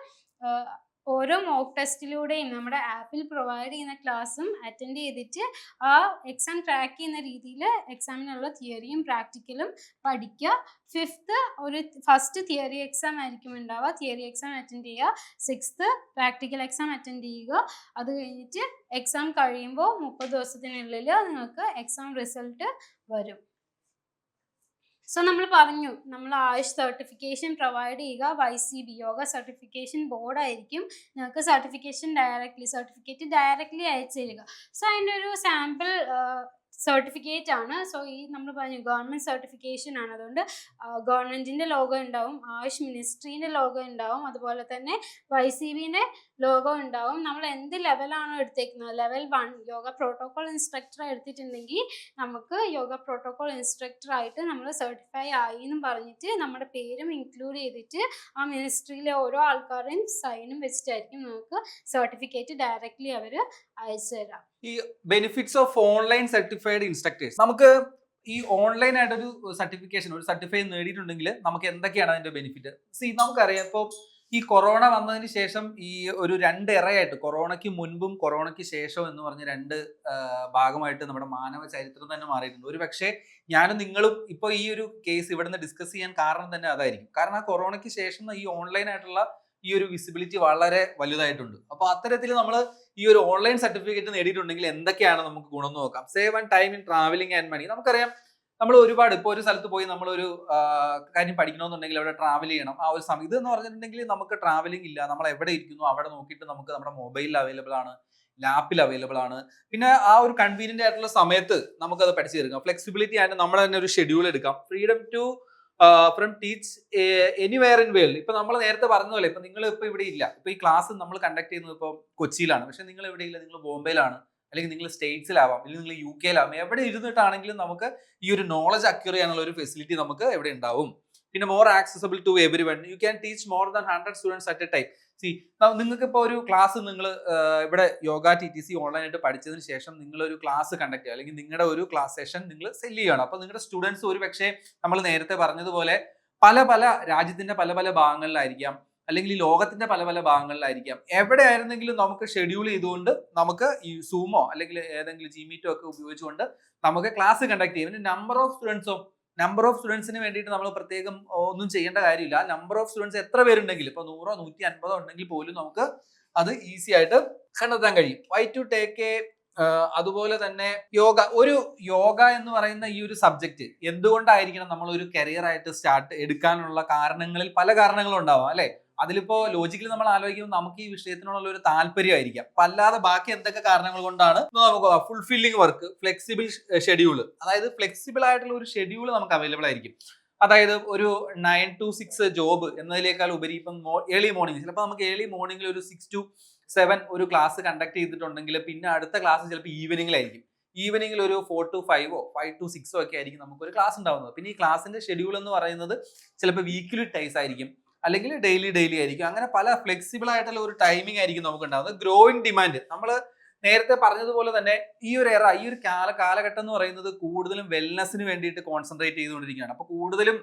ഓരോ മോക്ക് ടെസ്റ്റിലൂടെയും നമ്മുടെ ആപ്പിൽ പ്രൊവൈഡ് ചെയ്യുന്ന ക്ലാസ്സും അറ്റൻഡ് ചെയ്തിട്ട് ആ എക്സാം ട്രാക്ക് ചെയ്യുന്ന രീതിയിൽ എക്സാമിനുള്ള തിയറിയും പ്രാക്ടിക്കലും പഠിക്കുക. ഫിഫ്ത്ത് ഒരു ഫസ്റ്റ് തിയറി എക്സാം ആയിരിക്കും ഉണ്ടാവുക. തിയറി എക്സാം അറ്റൻഡ് ചെയ്യുക. സിക്സ്ത്ത് പ്രാക്ടിക്കൽ എക്സാം അറ്റൻഡ് ചെയ്യുക. അത് കഴിഞ്ഞിട്ട് എക്സാം കഴിയുമ്പോൾ മുപ്പത് ദിവസത്തിനുള്ളിൽ നിങ്ങൾക്ക് എക്സാം റിസൾട്ട് വരും. സോ നമ്മൾ പറഞ്ഞു നമ്മൾ ആയുഷ് സർട്ടിഫിക്കേഷൻ പ്രൊവൈഡ് ചെയ്യുക. Y C B yoga certification ബോർഡായിരിക്കും നിങ്ങൾക്ക് സർട്ടിഫിക്കേഷൻ ഡയറക്റ്റ്ലി സർട്ടിഫിക്കറ്റ് ഡയറക്റ്റ്ലി അയച്ചു തരിക. സോ അതിന്റെ ഒരു സാമ്പിൾ സർട്ടിഫിക്കറ്റ് ആണ്. സോ ഈ നമ്മൾ പറഞ്ഞു ഗവൺമെന്റ് സർട്ടിഫിക്കേഷൻ ആണ്. അതുകൊണ്ട് ഗവൺമെന്റിന്റെ ലോഗോ ഉണ്ടാവും ആയുഷ് മിനിസ്ട്രീന്റെ ലോഗോ ഉണ്ടാവും അതുപോലെ തന്നെ വൈ സി ബിന്റെ ലോഗോ ഉണ്ടാവും. നമ്മൾ എന്ത് ലെവലാണോ എടുത്തേക്കുന്നത്? Level one yoga protocol instructor എടുത്തിട്ടുണ്ടെങ്കിൽ നമുക്ക് യോഗ പ്രോട്ടോകോൾ ഇൻസ്ട്രക്ടർ ആയിട്ട് നമ്മൾ സർട്ടിഫൈ ആയി എന്നും പറഞ്ഞിട്ട് നമ്മുടെ പേരും ഇൻക്ലൂഡ് ചെയ്തിട്ട് ആ മിനിസ്ട്രിയിലെ ഓരോ ആൾക്കാരുടെയും സൈനും വെച്ചിട്ടായിരിക്കും നമുക്ക് സർട്ടിഫിക്കറ്റ് ഡയറക്റ്റ്ലി അവർ അയച്ചു തരാം ഈ benefits of online certified instructors നമുക്ക് ഈ ഓൺലൈൻ ആയിട്ടൊരു സർട്ടിഫിക്കേഷൻ ഒരു സർട്ടിഫൈ നേടിയിട്ടുണ്ടെങ്കിൽ നമുക്ക് എന്തൊക്കെയാണ് അതിന്റെ ബെനിഫിറ്റ് സി നമുക്കറിയാം. ഇപ്പോൾ ഈ കൊറോണ വന്നതിന് ശേഷം ഈ ഒരു രണ്ട് ഇറയായിട്ട് കൊറോണയ്ക്ക് മുൻപും കൊറോണയ്ക്ക് ശേഷവും എന്ന് പറഞ്ഞ രണ്ട് ഭാഗമായിട്ട് നമ്മുടെ മാനവ ചരിത്രം തന്നെ മാറിയിട്ടുണ്ട്. ഒരു പക്ഷേ ഞാനും നിങ്ങളും ഇപ്പോൾ ഈ ഒരു കേസ് ഇവിടുന്ന് ഡിസ്കസ് ചെയ്യാൻ കാരണം തന്നെ അതായിരിക്കും. കാരണം ആ കൊറോണയ്ക്ക് ശേഷം ഈ ഓൺലൈൻ ആയിട്ടുള്ള ഈ ഒരു വിസിബിലിറ്റി വളരെ വലുതായിട്ടുണ്ട്. അപ്പോൾ അത്തരത്തിൽ നമ്മൾ ഈ ഒരു ഓൺലൈൻ സർട്ടിഫിക്കറ്റ് നേടിയിട്ടുണ്ടെങ്കിൽ എന്തൊക്കെയാണ് നമുക്ക് ഗുണം നോക്കാം. Save and time in travelling and money നമുക്കറിയാം നമ്മൾ ഒരുപാട് ഇപ്പോൾ ഒരു സ്ഥലത്ത് പോയി നമ്മളൊരു കാര്യം പഠിക്കണമെന്നുണ്ടെങ്കിൽ അവിടെ ട്രാവൽ ചെയ്യണം. ആ ഒരു സമയം ഇതെന്ന് പറഞ്ഞിട്ടുണ്ടെങ്കിൽ നമുക്ക് ട്രാവലിംഗ് ഇല്ല. നമ്മൾ എവിടെ ഇരിക്കുന്നു അവിടെ നോക്കിയിട്ട് നമുക്ക് നമ്മുടെ മൊബൈലിൽ അവൈലബിൾ ആണ് ലാപ്പിൽ അവൈലബിൾ ആണ്. പിന്നെ ആ ഒരു കൺവീനിയന്റ് ആയിട്ടുള്ള സമയത്ത് നമുക്കത് പഠിച്ചു തീർക്കാം. ഫ്ലെക്സിബിലിറ്റി ആയിട്ട് നമ്മൾ തന്നെ ഒരു ഷെഡ്യൂൾ എടുക്കാം. Freedom to from teach anywhere in world ഇപ്പൊ നമ്മൾ നേരത്തെ പറഞ്ഞ പോലെ ഇപ്പൊ നിങ്ങൾ ഇപ്പൊ ഇവിടെ ഇല്ല. ഇപ്പൊ ഈ ക്ലാസ് നമ്മൾ കണ്ടക്ട് ചെയ്യുന്നത് ഇപ്പൊ കൊച്ചിയിലാണ്. പക്ഷെ നിങ്ങൾ ഇവിടെ ഇല്ല. നിങ്ങൾ ബോംബെയിലാണ്. അല്ലെങ്കിൽ നിങ്ങൾ സ്റ്റേറ്റ്സിലാവാം. അല്ലെങ്കിൽ നിങ്ങൾ യു കെയിലാവാം എവിടെ ഇരുന്നിട്ടാണെങ്കിലും നമുക്ക് ഈ ഒരു നോളജ് അക്യൂർ ചെയ്യാനുള്ള ഒരു ഫെസിലിറ്റി നമുക്ക് എവിടെ ഉണ്ടാവും. പിന്നെ more accessible to everyone you can teach more than hundred students at a time see നിങ്ങൾക്ക് ഇപ്പോൾ ഒരു ക്ലാസ് നിങ്ങൾ ഇവിടെ യോഗ ടി ടി സി ഓൺലൈനായിട്ട് പഠിച്ചതിന് ശേഷം നിങ്ങൾ ഒരു ക്ലാസ് കണ്ടക്ട് ചെയ്യുക. അല്ലെങ്കിൽ നിങ്ങളുടെ ഒരു ക്ലാസ് സെഷൻ നിങ്ങൾ സെൽ ചെയ്യണം അപ്പോൾ നിങ്ങളുടെ സ്റ്റുഡൻസ് ഒരു പക്ഷേ നമ്മൾ നേരത്തെ പറഞ്ഞതുപോലെ പല പല രാജ്യത്തിന്റെ പല പല ഭാഗങ്ങളിലായിരിക്കാം. അല്ലെങ്കിൽ ഈ ലോകത്തിന്റെ പല പല ഭാഗങ്ങളിലായിരിക്കാം. എവിടെ ആയിരുന്നെങ്കിലും നമുക്ക് ഷെഡ്യൂൾ ചെയ്തുകൊണ്ട് നമുക്ക് ഈ സൂമോ അല്ലെങ്കിൽ ഏതെങ്കിലും ജിമീറ്റോ ഒക്കെ ഉപയോഗിച്ചുകൊണ്ട് നമുക്ക് ക്ലാസ് കണ്ടക്ട് ചെയ്യാം. നമ്പർ ഓഫ് സ്റ്റുഡൻസോ നമ്പർ ഓഫ് സ്റ്റുഡൻസിന് വേണ്ടിയിട്ട് നമ്മൾ പ്രത്യേകം ഒന്നും ചെയ്യേണ്ട കാര്യമില്ല. നമ്പർ ഓഫ് സ്റ്റുഡൻസ് എത്ര പേരുണ്ടെങ്കിലും ഇപ്പൊ നൂറോ നൂറ്റി അൻപതോ ഉണ്ടെങ്കിൽ പോലും നമുക്ക് അത് ഈസി ആയിട്ട് കണ്ടെത്താൻ കഴിയും. വൈ ടു ടേക്ക് എ അതുപോലെ തന്നെ യോഗ. ഒരു യോഗ എന്ന് പറയുന്ന ഈ ഒരു സബ്ജക്റ്റ് എന്തുകൊണ്ടായിരിക്കണം നമ്മൾ ഒരു കരിയർ ആയിട്ട് സ്റ്റാർട്ട് എടുക്കാനുള്ള കാരണങ്ങളിൽ പല കാരണങ്ങളും ഉണ്ടാവാം അല്ലെ? അതിലിപ്പോ ലോജിക്കലി നമ്മൾ ആലോചിക്കുമ്പോൾ നമുക്ക് ഈ വിഷയത്തിനുള്ള ഒരു താല്പര്യമായിരിക്കാം. അപ്പൊ അല്ലാതെ ബാക്കി എന്തൊക്കെ കാരണങ്ങൾ കൊണ്ടാണ് നമുക്ക് ഫുൾഫില്ലിംഗ് വർക്ക് ഫ്ലെക്സിബിൾ ഷെഡ്യൂൾ അതായത് ഫ്ലെക്സിബിൾ ആയിട്ടുള്ള ഒരു ഷെഡ്യൂൾ നമുക്ക് അവൈലബിൾ ആയിരിക്കും. അതായത് ഒരു നയൻ ടു സിക്സ് ജോബ് എന്നതിലേക്കാൾ ഉപരി ഇപ്പം ഏർലി മോർണിംഗ് ചിലപ്പോൾ നമുക്ക് ഏർലി മോർണിംഗിൽ ഒരു സിക്സ് ടു സെവൻ ഒരു ക്ലാസ് കണ്ടക്ട് ചെയ്തിട്ടുണ്ടെങ്കിൽ പിന്നെ അടുത്ത ക്ലാസ് ചിലപ്പോൾ ഈവനിങ്ങിലായിരിക്കും ഈവനിങ്ങിൽ ഒരു ഫോർ ടു ഫൈവോ ഫൈവ് ടു സിക്സോ ഒക്കെ ആയിരിക്കും നമുക്ക് ഒരു ക്ലാസ് ഉണ്ടാവുന്നത്. പിന്നെ ഈ ക്ലാസിന്റെ ഷെഡ്യൂൾ എന്ന് പറയുന്നത് ചിലപ്പോൾ വീക്കിലി ടൈസ് ആയിരിക്കും. അല്ലെങ്കിൽ ഡെയിലി ഡെയിലി ആയിരിക്കും. അങ്ങനെ പല ഫ്ലെക്സിബിൾ ആയിട്ടുള്ള ഒരു ടൈമിംഗ് ആയിരിക്കും നമുക്ക് ഉണ്ടാകുന്നത് ഗ്രോയിങ് ഡിമാൻഡ് നമ്മൾ നേരത്തെ പറഞ്ഞതുപോലെ തന്നെ ഈ ഒരു എറ ഈ ഒരു കാല കാലഘട്ടം എന്ന് പറയുന്നത് കൂടുതലും വെൽനെസ്സിന് വേണ്ടിയിട്ട് കോൺസെൻട്രേറ്റ് ചെയ്തുകൊണ്ടിരിക്കുകയാണ്. അപ്പോൾ കൂടുതലും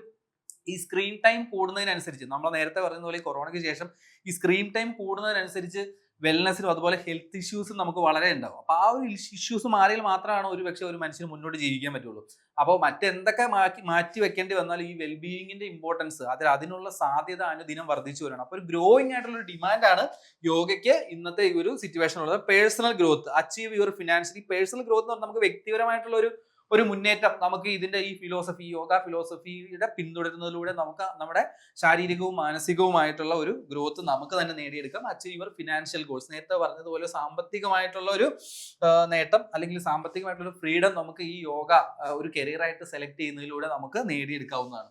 ഈ സ്ക്രീൻ ടൈം കൂടുന്നതിനനുസരിച്ച് നമ്മൾ നേരത്തെ പറയുന്ന പോലെ കൊറോണയ്ക്ക് ശേഷം ഈ സ്ക്രീൻ ടൈം കൂടുന്നതിനനുസരിച്ച് വെൽനെസ്സിനും അതുപോലെ ഹെൽത്ത് ഇഷ്യൂസും നമുക്ക് വളരെ ഉണ്ടാവും. അപ്പോൾ ആ ഒരു ഇഷ്യൂസ് മാറിയാൽ മാത്രമാണ് ഒരു പക്ഷേ ഒരു മനുഷ്യന് മുന്നോട്ട് ജീവിക്കാൻ പറ്റുള്ളൂ. അപ്പോൾ മറ്റെന്തൊക്കെ മാറ്റി മാറ്റി വെക്കേണ്ടി വന്നാൽ ഈ വെൽബീയിങ്ങിന്റെ ഇമ്പോർട്ടൻസ് അതിൽ അതിനുള്ള സാധ്യത അനുദിനം വർദ്ധിച്ചു വരണം. അപ്പോൾ ഒരു ഗ്രോയിങ് ആയിട്ടുള്ള ഒരു ഡിമാൻഡാണ് യോഗയ്ക്ക് ഇന്നത്തെ ഈ ഒരു സിറ്റുവേഷൻ ഉള്ളത്. Personal growth achieve your financially personal growth എന്ന് പറഞ്ഞാൽ നമുക്ക് വ്യക്തിപരമായിട്ടുള്ള ഒരു ഒരു മുന്നേറ്റം നമുക്ക് ഇതിന്റെ ഈ ഫിലോസഫി യോഗ ഫിലോസഫിയുടെ പിന്തുടരുന്നതിലൂടെ നമുക്ക് നമ്മുടെ ശാരീരികവും മാനസികവുമായിട്ടുള്ള ഒരു ഗ്രോത്ത് നമുക്ക് തന്നെ നേടിയെടുക്കാം. അച്ചീവ് യുവർ ഫിനാൻഷ്യൽ ഗോൾസ് നേരത്തെ പറഞ്ഞതുപോലെ സാമ്പത്തികമായിട്ടുള്ള ഒരു നേട്ടം അല്ലെങ്കിൽ സാമ്പത്തികമായിട്ടുള്ള ഫ്രീഡം നമുക്ക് ഈ യോഗ ഒരു കരിയറായിട്ട് സെലക്ട് ചെയ്യുന്നതിലൂടെ നമുക്ക് നേടിയെടുക്കാവുന്നതാണ്.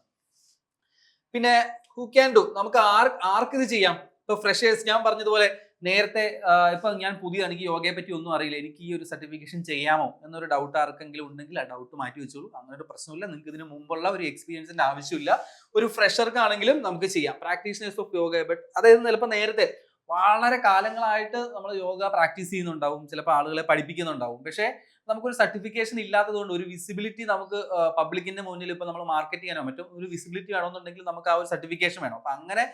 പിന്നെ ഹു ക്യാൻ ഡു നമുക്ക് ആർ ആർക്ക് ഇത് ചെയ്യാം? ഇപ്പൊ ഫ്രഷേഴ്സ് ഞാൻ പറഞ്ഞതുപോലെ നേരത്തെ ഇപ്പൊ ഞാൻ പുതിയ എനിക്ക് യോഗയെ പറ്റി ഒന്നും അറിയില്ല. എനിക്ക് ഈ ഒരു സർട്ടിഫിക്കേഷൻ ചെയ്യാമോ എന്നൊരു ഡൗട്ട് ആർക്കെങ്കിലും ഉണ്ടെങ്കിൽ ആ ഡൗട്ട് മാറ്റി വെച്ചോളൂ. അങ്ങനെ ഒരു പ്രശ്നമില്ല. നിങ്ങൾക്ക് ഇതിന് മുമ്പുള്ള ഒരു എക്സ്പീരിയൻസിന്റെ ആവശ്യമില്ല. ഒരു ഫ്രഷർക്കാണെങ്കിലും നമുക്ക് ചെയ്യാം. പ്രാക്ടീഷണേഴ്സ് ഓഫ് യോഗ ബട്ട് അതായത് ചിലപ്പോൾ നേരത്തെ വളരെ കാലങ്ങളായിട്ട് നമ്മൾ യോഗ പ്രാക്ടീസ് ചെയ്യുന്നുണ്ടാവും. ചിലപ്പോൾ ആളുകളെ പഠിപ്പിക്കുന്നുണ്ടാവും. പക്ഷേ നമുക്കൊരു സർട്ടിഫിക്കേഷൻ ഇല്ലാത്തതുകൊണ്ട് ഒരു വിസിബിലിറ്റി നമുക്ക് പബ്ലിക്കിന്റെ മുന്നിൽ ഇപ്പൊ നമ്മൾ മാർക്കറ്റ് ചെയ്യാനോ മറ്റും ഒരു വിസിബിലിറ്റി വേണമെന്നുണ്ടെങ്കിൽ നമുക്ക് ആ ഒരു സർട്ടിഫിക്കേഷൻ വേണം. അപ്പൊ അങ്ങനെ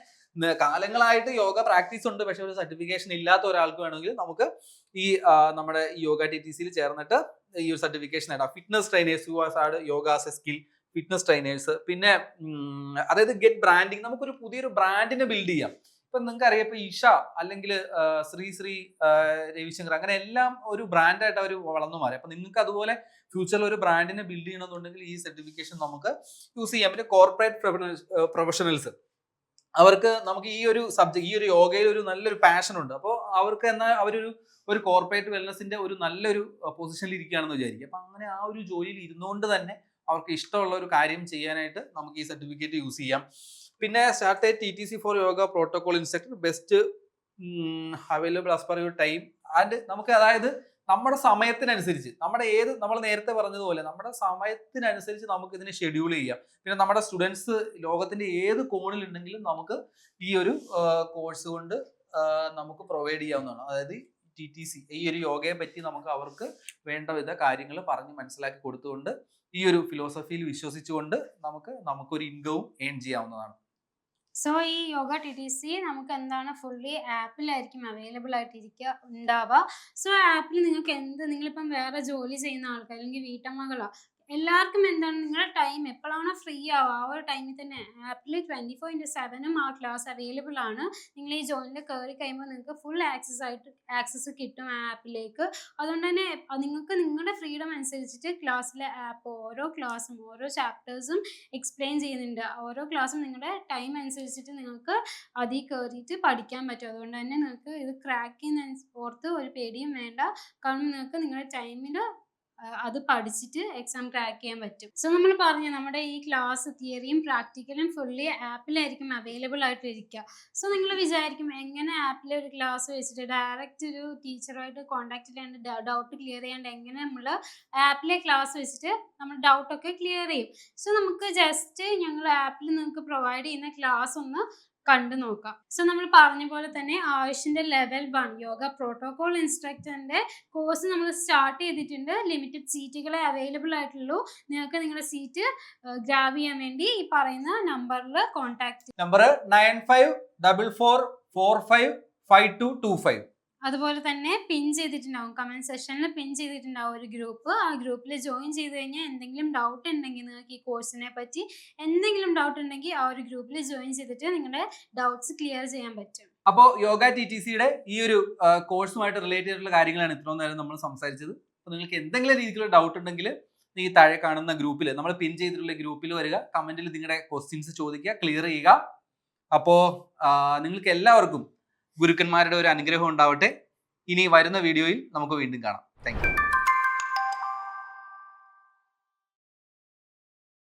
കാലങ്ങളായിട്ട് യോഗ പ്രാക്ടീസ് ഉണ്ട്. പക്ഷെ ഒരു സർട്ടിഫിക്കേഷൻ ഇല്ലാത്ത ഒരാൾക്ക് വേണമെങ്കിൽ നമുക്ക് ഈ നമ്മുടെ യോഗ ടി ടി സിയിൽ ചേർന്നിട്ട് ഈ ഒരു സർട്ടിഫിക്കേഷൻ നേടാം. Fitness trainers you as yoga as a skill fitness trainers പിന്നെ അതായത് ഗെറ്റ് ബ്രാൻഡിങ് നമുക്കൊരു പുതിയൊരു ബ്രാൻഡിനെ ബിൽഡ് ചെയ്യാം. ഇപ്പൊ നിങ്ങൾക്ക് അറിയാം ഇപ്പൊ ഇഷ അല്ലെങ്കിൽ ശ്രീ ശ്രീ രവിശങ്കർ അങ്ങനെ എല്ലാം ഒരു ബ്രാൻഡായിട്ട് അവർ വളർന്നു മാറി. അപ്പൊ നിങ്ങൾക്ക് അതുപോലെ ഫ്യൂച്ചറിൽ ഒരു ബ്രാൻഡിനെ ബിൽഡ് ചെയ്യണമെന്നുണ്ടെങ്കിൽ ഈ സർട്ടിഫിക്കേഷൻ നമുക്ക് യൂസ് ചെയ്യാം. പിന്നെ കോർപ്പറേറ്റ് പ്രൊഫഷണൽസ് അവർക്ക് നമുക്ക് ഈ ഒരു സബ്ജക്ട് ഈ ഒരു യോഗയിൽ ഒരു നല്ലൊരു പാഷൻ ഉണ്ട്. അപ്പോൾ അവർക്ക് എന്നാൽ അവരൊരു ഒരു കോർപ്പറേറ്റ് വെൽനസിന്റെ ഒരു നല്ലൊരു പൊസിഷനിൽ ഇരിക്കുകയാണെന്ന് വിചാരിക്കും അപ്പൊ അങ്ങനെ ആ ഒരു ജോലിയിൽ ഇരുന്നുകൊണ്ട് തന്നെ അവർക്ക് ഇഷ്ടമുള്ള ഒരു കാര്യം ചെയ്യാനായിട്ട് നമുക്ക് ഈ സർട്ടിഫിക്കറ്റ് യൂസ് ചെയ്യാം. പിന്നെ start T T C for yoga protocol instructor best available as per your time and നമുക്ക് അതായത് നമ്മുടെ സമയത്തിനനുസരിച്ച് നമ്മുടെ ഏത് നമ്മൾ നേരത്തെ പറഞ്ഞതുപോലെ നമ്മുടെ സമയത്തിനനുസരിച്ച് നമുക്ക് ഇതിനെ ഷെഡ്യൂൾ ചെയ്യാം. പിന്നെ നമ്മുടെ സ്റ്റുഡൻസ് ലോകത്തിന്റെ ഏത് കോണിലുണ്ടെങ്കിലും നമുക്ക് ഈ ഒരു കോഴ്സ് കൊണ്ട് നമുക്ക് പ്രൊവൈഡ് ചെയ്യാവുന്നതാണ്. അതായത് ടി ടി സി ഈ ഒരു യോഗയെ പറ്റി നമുക്ക് അവർക്ക് വേണ്ട വിധ കാര്യങ്ങൾ പറഞ്ഞ് മനസ്സിലാക്കി കൊടുത്തുകൊണ്ട് ഈ ഒരു ഫിലോസഫിയിൽ വിശ്വസിച്ചുകൊണ്ട് നമുക്ക് നമുക്കൊരു ഇൻകവും ഏൺ ചെയ്യാവുന്നതാണ്. സോ ഈ യോഗ ടി ടി സി നമുക്ക് എന്താണ് ഫുള്ളി ആപ്പിലായിരിക്കും അവൈലബിൾ ആയിട്ടിരിക്കുക ഉണ്ടാവുക സോ ആപ്പിൽ നിങ്ങൾക്ക് എന്ത് നിങ്ങളിപ്പം വേറെ ജോലി ചെയ്യുന്ന ആൾക്കാർ അല്ലെങ്കിൽ വീട്ടമ്മകളോ എല്ലാവർക്കും എന്താണ്? നിങ്ങളുടെ ടൈം എപ്പോഴാണോ ഫ്രീ ആവുക? ആ ഒരു ടൈമിൽ തന്നെ ആപ്പിൽ ട്വന്റി ഫോർ ഇന്റു സെവനും ആ ക്ലാസ് അവൈലബിൾ ആണ്. നിങ്ങൾ ഈ ജോയിനിൽ കയറി കഴിയുമ്പോൾ നിങ്ങൾക്ക് ഫുൾ ആക്സസ് ആയിട്ട് ആക്സസ് കിട്ടും ആ ആപ്പിലേക്ക് അതുകൊണ്ട് തന്നെ നിങ്ങൾക്ക് നിങ്ങളുടെ ഫ്രീഡം അനുസരിച്ചിട്ട് ക്ലാസ്സിലെ ആപ്പ് ഓരോ ക്ലാസ്സും ഓരോ ചാപ്റ്റേഴ്സും എക്സ്പ്ലെയിൻ ചെയ്യുന്നുണ്ട്. ഓരോ ക്ലാസ്സും നിങ്ങളുടെ ടൈം അനുസരിച്ചിട്ട് നിങ്ങൾക്ക് അതിൽ കയറിയിട്ട് പഠിക്കാൻ പറ്റും. അതുകൊണ്ട് തന്നെ നിങ്ങൾക്ക് ഇത് ക്രാക്ക് ചെയ്യുന്ന ഓർത്ത് ഒരു പേടിയും വേണ്ട. കാരണം നിങ്ങൾക്ക് നിങ്ങളുടെ ടൈമിൽ അത് പഠിച്ചിട്ട് എക്സാം ക്രാക്ക് ചെയ്യാൻ പറ്റും. സോ നമ്മൾ പറഞ്ഞു നമ്മുടെ ഈ ക്ലാസ് തിയറിയും പ്രാക്ടിക്കലും ഫുള്ളി ആപ്പിലായിരിക്കും അവൈലബിൾ ആയിട്ട് ഇരിക്കുക സോ നിങ്ങൾ വിചാരിക്കും എങ്ങനെ ആപ്പിൽ ഒരു ക്ലാസ് വെച്ചിട്ട് ഡയറക്റ്റ് ഒരു ടീച്ചറുമായിട്ട് കോണ്ടാക്ട് ചെയ്യാണ്ട് ഡൗട്ട് ക്ലിയർ ചെയ്യാണ്ട് എങ്ങനെ നമ്മൾ ആപ്പിലെ ക്ലാസ് വെച്ചിട്ട് നമ്മൾ ഡൗട്ടൊക്കെ ക്ലിയർ ചെയ്യും. സോ നമുക്ക് ജസ്റ്റ് ഞങ്ങൾ ആപ്പിൽ നിങ്ങൾക്ക് പ്രൊവൈഡ് ചെയ്യുന്ന ക്ലാസ് ഒന്ന് കണ്ടു നോക്കാം. സോ നമ്മൾ പറഞ്ഞ പോലെ തന്നെ ആയുഷിന്റെ ലെവൽ വൺ യോഗ പ്രോട്ടോകോൾ ഇൻസ്ട്രക്ടറിന്റെ കോഴ്സ് നമ്മൾ സ്റ്റാർട്ട് ചെയ്തിട്ടുണ്ട്. ലിമിറ്റഡ് സീറ്റുകളെ അവൈലബിൾ ആയിട്ടുള്ളൂ. നിങ്ങൾക്ക് നിങ്ങളുടെ സീറ്റ് ഗ്രാബ് ചെയ്യാൻ വേണ്ടി ഈ പറയുന്ന നമ്പറിൽ contact number nine five double four four five five two two five അതുപോലെ തന്നെ പിൻ ചെയ്തിട്ടുണ്ടാവും. കമന്റ് സെഷനിൽ പിൻ ചെയ്തിട്ടുണ്ടാവും ഒരു ഗ്രൂപ്പ് ആ ഗ്രൂപ്പിൽ ജോയിൻ ചെയ്ത് കഴിഞ്ഞാൽ എന്തെങ്കിലും ഡൗട്ട് ഉണ്ടെങ്കിൽ നിങ്ങൾക്ക് ഈ കോഴ്സിനെ പറ്റി എന്തെങ്കിലും ഡൗട്ട് ഉണ്ടെങ്കിൽ ആ ഒരു ഗ്രൂപ്പിൽ ജോയിൻ ചെയ്തിട്ട് നിങ്ങളുടെ ഡൗട്ട്സ് ക്ലിയർ ചെയ്യാൻ പറ്റും. അപ്പോൾ യോഗ ടി ടി സിയുടെ ഈ ഒരു കോഴ്സുമായിട്ട് റിലേറ്റ് ചെയ്തിട്ടുള്ള കാര്യങ്ങളാണ് ഇത്രയും നേരം നമ്മൾ സംസാരിച്ചത്. അപ്പോൾ നിങ്ങൾക്ക് എന്തെങ്കിലും രീതിയിലുള്ള ഡൗട്ട് ഉണ്ടെങ്കിൽ ഈ താഴെ കാണുന്ന ഗ്രൂപ്പിൽ നമ്മൾ പിൻ ചെയ്തിട്ടുള്ള ഗ്രൂപ്പിൽ വരിക. കമന്റിൽ നിങ്ങളുടെ ക്വസ്റ്റ്യൻസ് ചോദിക്കുക ക്ലിയർ ചെയ്യുക. അപ്പോൾ നിങ്ങൾക്ക് എല്ലാവർക്കും ഗുരുക്കന്മാരുടെ ഒരു അനുഗ്രഹം ഉണ്ടാവട്ടെ. ഇനി വരുന്ന വീഡിയോയിൽ നമുക്ക് വീണ്ടും കാണാം. താങ്ക്